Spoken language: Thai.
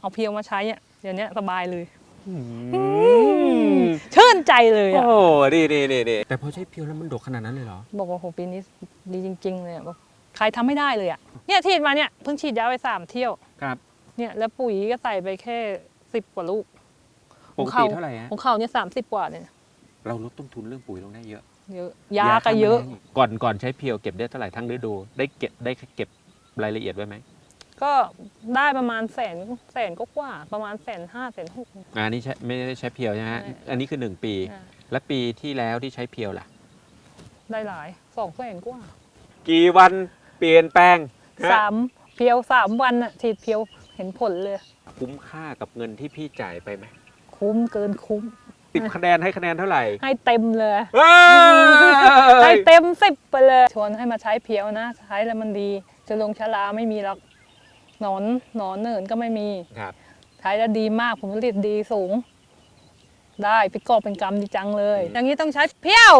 เอาเพียวมาใช้อะเดี๋ยวนี้สบายเลยอืมชื่นใจเลยโอ้อะโหดีดีดีดีแต่พอใช้เพียวแล้วมันดกขนาดนั้นเลยเหรอ บอกว่าโหปีนี้ดีจริง ๆ เลยอะบอกใครทำไม่ได้เลยอะเนี่ยฉีดมาเนี่ยเพิ่งฉีดยาไปสามเที่ยวครับ เนี่ยแล้วปุ๋ยก็ใส่ไปแค่สิบกว่าลูกปกติเท่าไหร่ฮะของเขาเนี่ยสามสิบกว่าเนี่ยเราลดต้นทุนเรื่องปุ๋ยลงได้เยอะเยอะยาก็เยอะฆ่าแมลงก่อนก่อนใช้เพียวเก็บได้เท่าไหร่ทั้งฤดูได้เก็บได้เก็บรายละเอียดไว้ไหม ก็ได้ประมาณแสนแสนก็กว่าๆประมาณแสนห้าแสนหกอ่านี่ใช้ไม่ได้ใช้เพียวใช่ไหมฮะใช่ อันนี้คือ 1 ปีและปีที่แล้วที่ใช้เพียวล่ะ ได้หลายสองแสนกว่ากี่วันเปลี่ยนแปลงฮะสามเพียวสามวันอะฉีดเพียวเห็นผลเลย คุ้มค่ากับเงินที่พี่จ่ายไปไหมคุ้มเกินคุ้ม สิบคะแนนให้คะแนนเท่าไหร่ให้เต็มเลยเฮ้ให้ย เต็มสิบไปเลย ชวนให้มาใช้เพียวนะ ใช้แล้วมันดี จะลงชะลาไม่มีหรอก หนอนหนอนเนินก็ไม่มีครับใช้แล้วดีมากผลผลิตดีสูง ได้เป็นกอบเป็นกำดีจังเลย อย่างนี้ต้องใช้เพียว